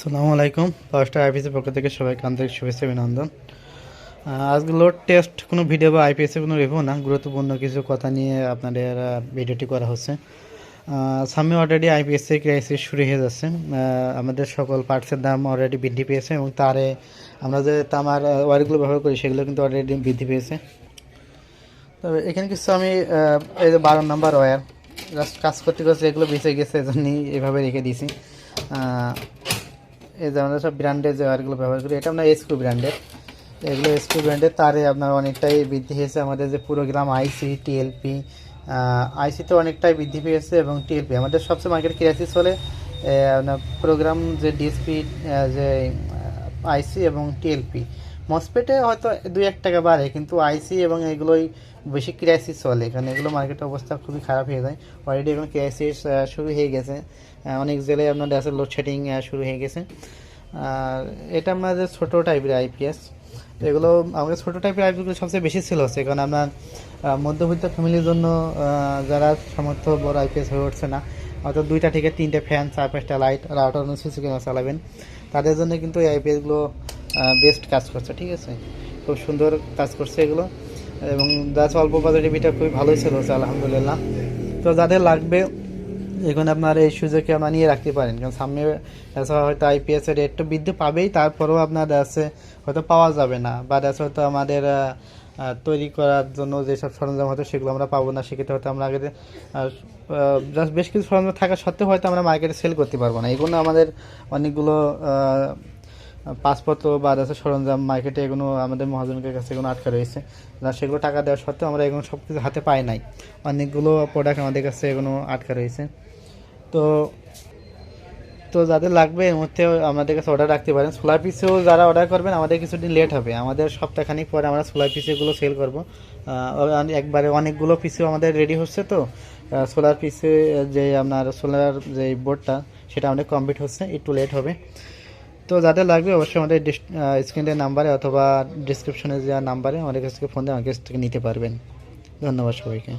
আসসালামু আলাইকুম। পাঁচটা আইপিএসের পক্ষ থেকে সবাইকে আন্তরিক শুভেচ্ছা, অভিনন্দন। আজকে লোড টেস্ট কোনো ভিডিও বা আইপিএসের কোনো রিভিউ না, গুরুত্বপূর্ণ কিছু কথা নিয়ে আপনাদের ভিডিওটি করা হচ্ছে। সামনে অলরেডি আইপিএসের ক্রাইসিস শুরু হয়ে যাচ্ছে। আমাদের সকল পার্টসের দাম অলরেডি বৃদ্ধি পেয়েছে এবং তারে আমরা যে তামার ওয়ারগুলো ব্যবহার করি, সেগুলো কিন্তু অলরেডি বৃদ্ধি পেয়েছে। তবে এখানে কিছু আমি এই যে বারো নাম্বার ওয়্যার জাস্ট কাজ করতে করতে এগুলো বেঁচে গেছে, এজন্যই এভাবে রেখে দিয়েছি। এই যে আমরা সব ব্র্যান্ডের যে ওয়ারগুলো ব্যবহার করি, এটা আমরা এসকু ব্র্যান্ডের এগুলো এসকু ব্র্যান্ডের তারে আপনার অনেকটাই বৃদ্ধি হয়েছে আমাদের যে পুরোগ্রাম আইসি টিএলপি আইসিতে অনেকটাই বৃদ্ধি পেয়েছে এবং টিএলপি আমাদের সবচেয়ে মার্কেট ক্রাইসিস হলে আপনার প্রোগ্রাম যে ডিএসপি যে আইসি এবং টিএলপি মসপেটে হয়তো দুই এক টাকা বাড়ে, কিন্তু আইসি এবং এগুলোই বেশি ক্রাইসিস চলে। এখানে এগুলো মার্কেটের অবস্থা খুবই খারাপ হয়ে যায়। অলরেডি এখন ক্রাইসিস শুরু হয়ে গেছে। অনেক জেলায় আপনার আছে লোডশেডিং শুরু হয়ে গেছে। আর এটা আমাদের ছোটো টাইপের আইপিএস এগুলো আমাদের ছোটো টাইপের আইপিএসগুলো সবচেয়ে বেশি ছিল হচ্ছে। কারণ আপনার মধ্যবিত্ত ফ্যামিলির জন্য যারা সামর্থ্য বড় আইপিএস হয়ে উঠছে না হয়তো দুইটা থেকে তিনটে ফ্যান চার পাঁচটা লাইট রাউটার ক্যামেরা চালাবেন। তাদের জন্য কিন্তু এই আইপিএসগুলো বেস্ট কাজ করছে, ঠিক আছে? খুব সুন্দর কাজ করছে এগুলো। এবং যা অল্প বাজার বিটা খুবই ভালোই ছিল আলহামদুলিল্লাহ। তো যাদের লাগবে, এখন আপনার এই সুযোগে আপনার নিয়ে রাখতে পারেন। কারণ সামনে হয়তো আইপিএস এর রেটটা বৃদ্ধি পাবেই, তারপরেও আপনার আছে হয়তো পাওয়া যাবে না। বা দেখা হয়তো আমাদের তৈরি করার জন্য যেসব সরঞ্জাম হয়তো সেগুলো আমরা পাবো না, সেক্ষেত্রে হয়তো আমরা আগে জাস্ট বেশ কিছু সরঞ্জাম থাকা সত্ত্বেও হয়তো আমরা মার্কেটে সেল করতে পারব না। এগুলো আমাদের অনেকগুলো পাসপত্র বা আছে, সরঞ্জাম, মার্কেটে এগুলো আমাদের মহাজনের কাছে এগুলো আটকা রয়েছে। সেগুলো টাকা দেওয়া সত্ত্বেও আমরা এগুলো সব কিছু হাতে পাই নাই। অনেকগুলো প্রোডাক্ট আমাদের কাছে এগুলো আটকা রয়েছে। তো তো যাদের লাগবে এর মধ্যে আমাদের কাছে অর্ডার রাখতে পারেন। সোলার পিসেও যারা অর্ডার করবেন, আমাদের কিছুদিন লেট হবে। আমাদের সপ্তাহখানিক পরে আমরা সোলার পিসেগুলো সেল করব। একবারে অনেকগুলো পিসেও আমাদের রেডি হচ্ছে তো। সোলার পিসে যে আপনার সোলার যে বোর্ডটা সেটা আমাদের কমপ্লিট হচ্ছে। একটু লেট হবে। তো যাদের লাগবে অবশ্যই আমাদের স্ক্রিনের নাম্বারে অথবা ডিসক্রিপশনে দেওয়া নাম্বারে আমাদের কাছ থেকে ফোন দিয়ে আমার কাছ থেকে নিতে পারবেন। ধন্যবাদ সবাইকে।